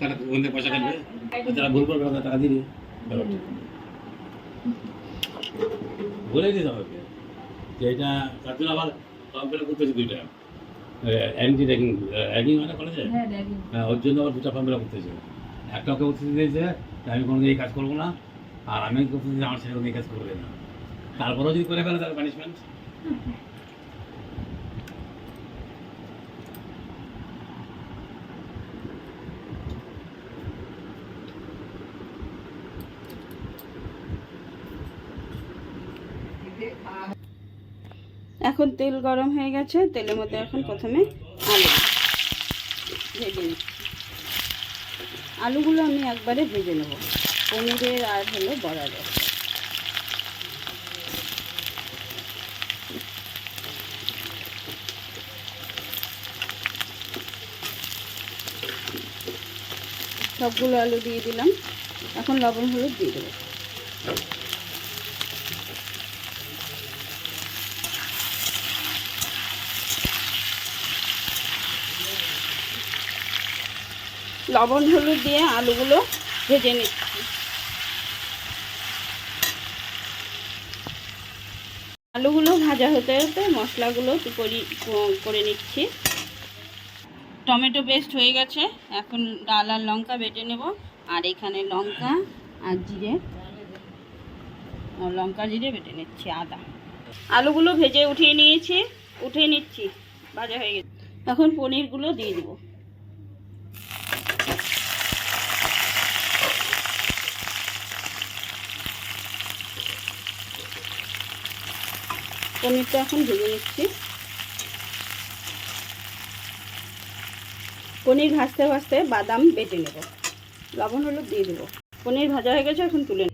তারা ওখান থেকে পয়সা কাটবে তারা ভুল করবে টাকা দিবে বলে দিতে হবে যে এটা তার জন্য আবার কমপ্লেন করতেছে দুইটা। অ্যান্টি র্যাগিং র্যাগিং মানে কলেজে হ্যাঁ ওর জন্য আবার দুটা করতেছে একটা ওকে উত্তর দিয়েছে আমি কোনো এই কাজ করব না আর আমি আমার ছেলে এই কাজ করবে না। তারপরেও যদি করে ফেলে তার পানিশমেন্ট এখন তেল গরম হয়ে গেছে, তেলের মধ্যে এখন প্রথমে আলু ভেজে আলুগুলো আমি একবারে ভেজে নেব। পনিরের আর হলো বড়ারের সবগুলো আলু দিয়ে দিলাম। এখন লবণ হলুদ দিয়ে দেবো। লবণ, হলুদ দিয়ে আলুগুলো ভেজে নিচ্ছি। আলুগুলো ভাজা হতে হতে মশলাগুলো করি, করে নিচ্ছি। টমেটো পেস্ট হয়ে গেছে। এখন ডাল আর লঙ্কা বেটে নেব। আর এখানে লঙ্কা আর জিরে। লঙ্কা জিরে বেটে নিচ্ছি, আদা। আলুগুলো ভেজে উঠিয়ে নিয়েছি, উঠিয়ে নিচ্ছি। ভাজা হয়ে গেছে। এখন পনিরগুলো দিয়ে দেবো। পনিরটা এখন ভেজে নিচ্ছি। পনির ভাজতে ভাজতে বাদাম বেটে নেব। লবণ, হলুদ দিয়ে দেবো। পনির ভাজা হয়ে গেছে, এখন তুলে।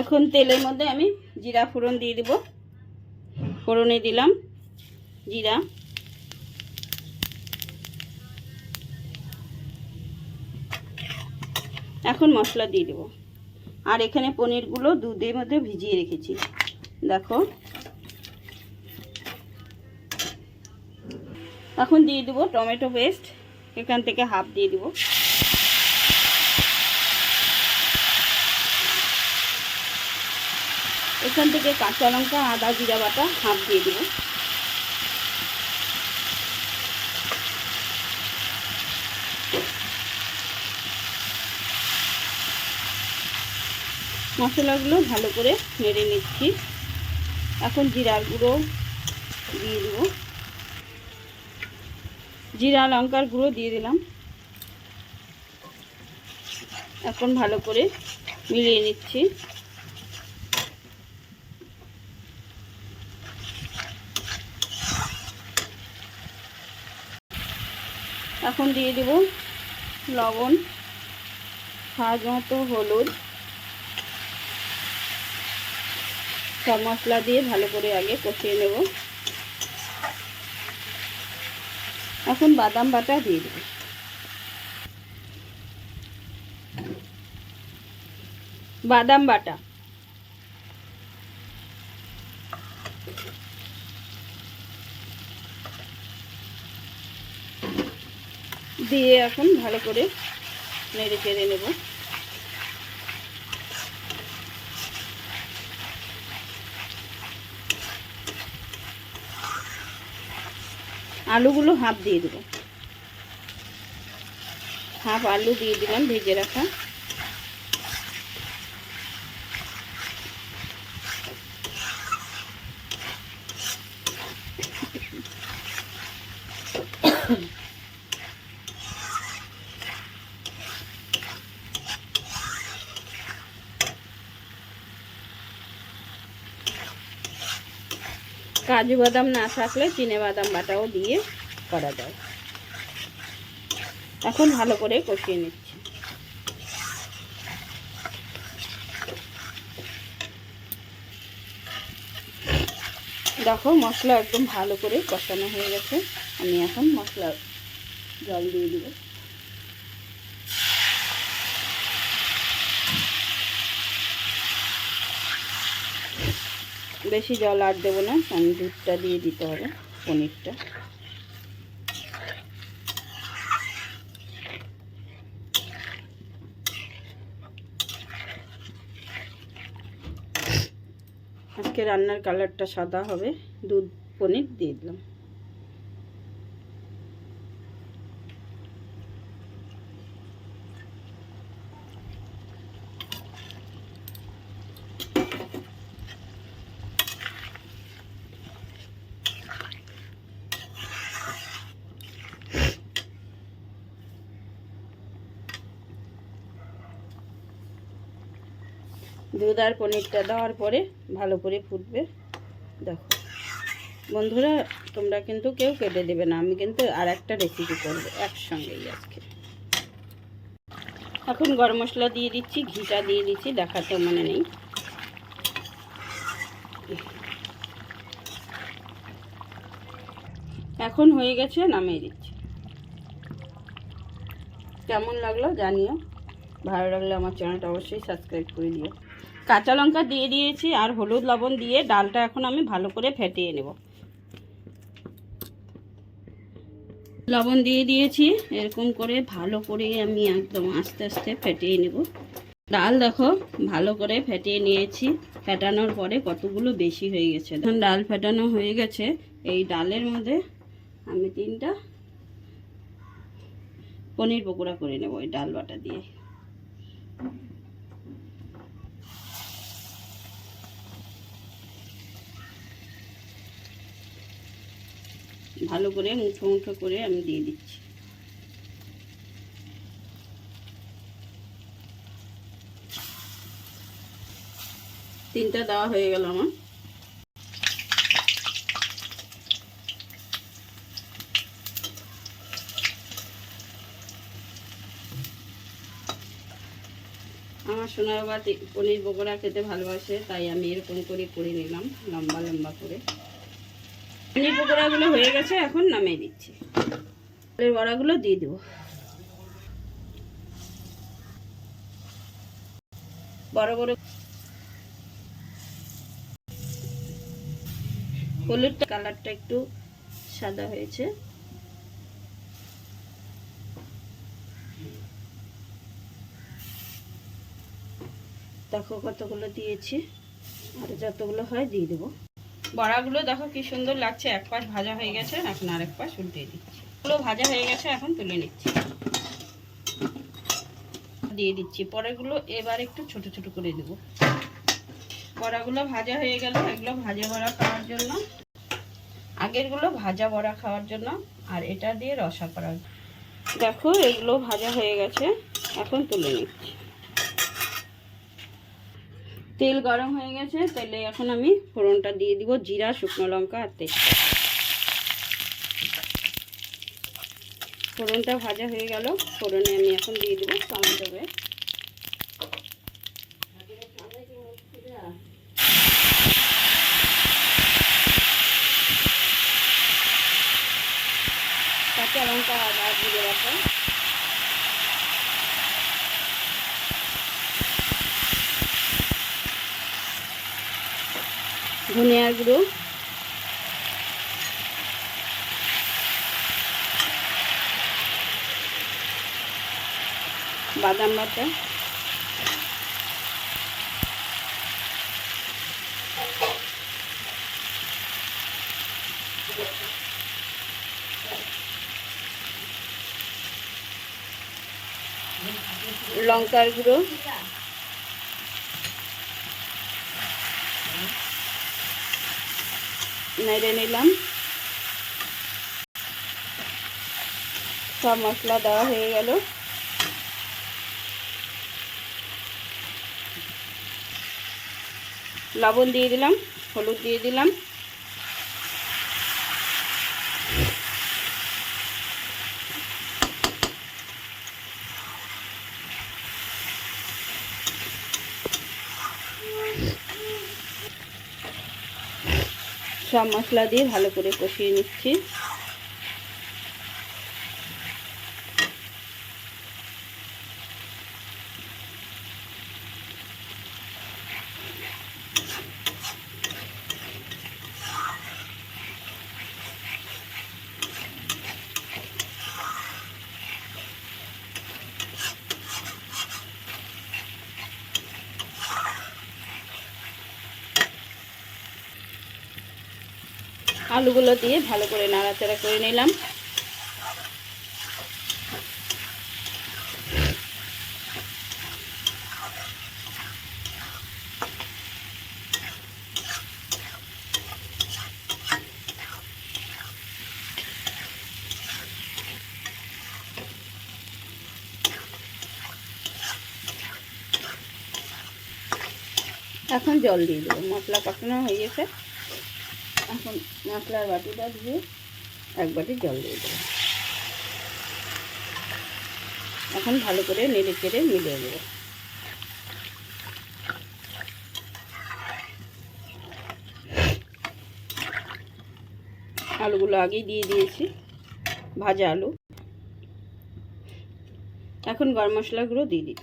এখন তেলের মধ্যে আমি জিরা ফোড়ন দিয়ে দেব। ফোড়নে দিলাম জিরা। এখন মশলা দিয়ে দেবো। আর এখানে পনিরগুলো দুধের মধ্যে ভিজিয়ে রেখেছি। দেখো এখন দিয়ে দেবো টমেটো পেস্ট। এখান থেকে হাফ দিয়ে দেবো। এখান থেকে কাঁচা লঙ্কা, আদা, জিরা বাটা হাফ দিয়ে দেবো। মশলাগুলো ভালো করে নেড়ে নিচ্ছি। এখন জিরার গুঁড়ো দিয়ে দেব। জিরা, লঙ্কার গুঁড়ো দিয়ে দিলাম। এখন ভালো করে মিলিয়ে নিচ্ছি। এখন দিয়ে দেব লবণ, স্বাদ মতো হলুদ। সব মশলা দিয়ে ভালো করে আগে কষিয়ে নেব। এখন বাদাম বাটা দিয়ে দেব। বাদাম বাটা। দিয়ে এখন ভালো করে নেড়ে চেড়ে নেব। আলুগুলো হাফ দিয়ে দেবো। হাফ আলু দিয়ে দিলাম ভেজে রাখা। কাজু বাদাম না থাকলে চিনে বাদাম বাটাও দিয়ে করা যায়। এখন ভালো করে কষিয়ে নিচ্ছি। দেখো মশলা একদম ভালো করে কষানো হয়ে গেছে। আমি এখন মশলা জল দিয়ে দিব। বেশি জল আর দেবো না আমি দুধটা দিয়ে দিতে হবে, পনিরটা। আজকে রান্নার কালারটা সাদা হবে, দুধ, পনির দিয়ে দিলাম। দুধ আর পনিরটা দেওয়ার পরে ভালো করে ফুটবে। দেখো। বন্ধুরা, তোমরা কিন্তু কেউ কেটে দেবে না। আমি কিন্তু আর একটা রেসিপি করব একসঙ্গেই আজকে। এখন গরম মশলা দিয়ে দিচ্ছি, ঘিটা দিয়ে দিচ্ছি দেখাতে মনে নেই। এখন হয়ে গেছে, নামিয়ে দিচ্ছি। কেমন লাগল জানিও। ভালো লাগলে আমার চ্যানেলটা অবশ্যই সাবস্ক্রাইব করে দিও। কাঁচা লঙ্কা দিয়ে দিয়েছি আর হলুদ লবণ দিয়ে ডালটা এখন আমি ভালো করে ফেটিয়ে নেব। লবণ দিয়ে দিয়েছি, এরকম করে ভালো করে আমি একদম আস্তে আস্তে ফেটিয়ে নেব। ডাল দেখো ভালো করে ফেটিয়ে নিয়েছি, ফেটানোর পরে কতগুলো বেশি হয়ে গেছে। এখন ডাল ফেটানো হয়ে গেছে, এই ডালের মধ্যে আমি তিনটা পনির পকোড়া করে নেব ওই ডাল বাটা দিয়ে। ভালো করে মুঠো মুঠো করে আমি দিয়ে দিচ্ছি। তিনটা দেওয়া হয়ে গেল আমার। আমার সোনার বাবা পনির পকোড়া খেতে ভালোবাসে, তাই আমি এরকম করে করে নিলাম, লম্বা লম্বা করে। পনির পকোড়াগুলো হয়ে গেছে, এখন নামিয়ে দিচ্ছি। চালের বড়াগুলো দিয়ে দেবো। বড় বড় হলুদটা কালারটা একটু সাদা হয়েছে। দেখো কতগুলো দিয়েছি, আর যতগুলো হয় দিয়ে দেবো। বড়াগুলো দেখো কি সুন্দর লাগছে। এক পাশ ভাজা হয়ে গেছে, এখন আরেক পাশ উল্টে দিচ্ছি। এগুলো ভাজা হয়ে গেছে, এখন তুলে নিচ্ছি। দিয়ে দিচ্ছি পরেগুলো, এবার একটু ছোট ছোট করে দেব। বড়াগুলো ভাজা হয়ে গেল, এগুলো ভাজা বড়া খাওয়ার জন্য। আগেরগুলো ভাজা বড়া খাওয়ার জন্য, আর এটা দিয়ে রসা করা দেখো, এগুলো ভাজা হয়ে গেছে, এখন তুলে নিচ্ছি। তেল গরম হয়ে গেছে তেলে এখন আমি ফোড়নটা দিয়ে দিব জিরা, শুকনো লঙ্কা আর তেল ফোড়নটা ভাজা হয়ে গেল, ফোড়নে আমি এখন দিয়ে দিব টমেটো বে কাঁচা লঙ্কা জিরে বাটা। ধনিয়ার গুঁড়ো। বাদাম বাটা। লঙ্কার গুঁড়ো। নেড়ে নিলাম। সব মশলা দেওয়া হয়ে গেল। লবণ দিয়ে দিলাম হলুদ দিয়ে দিলাম। সব মশলা দিয়ে ভালো করে কষিয়ে নিচ্ছি। আলুগুলো দিয়ে ভালো করে নাড়াচাড়া করে নিলাম। এখন জল দিয়ে দেবো। মশলা কষানো হয়ে গেছে। এখন মশলার বাটিটা দিয়ে এক বাটি জল দিয়ে দেবো। এখন ভালো করে নেড়ে চেড়ে মিলিয়ে দেবো আলুগুলো আগেই দিয়ে দিয়েছি, ভাজা আলু। এখন গরম মশলাগুলো দিয়ে দিই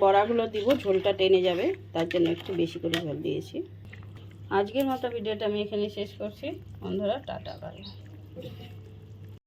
বড়াগুলো দিব, ঝোলটা টেনে যাবে, তার জন্য একটু বেশি করে ঝোল দিয়েছি। আজকের মতো ভিডিওটা আমি এখানে শেষ করছি। বন্ধুরা, টাটা, বাই।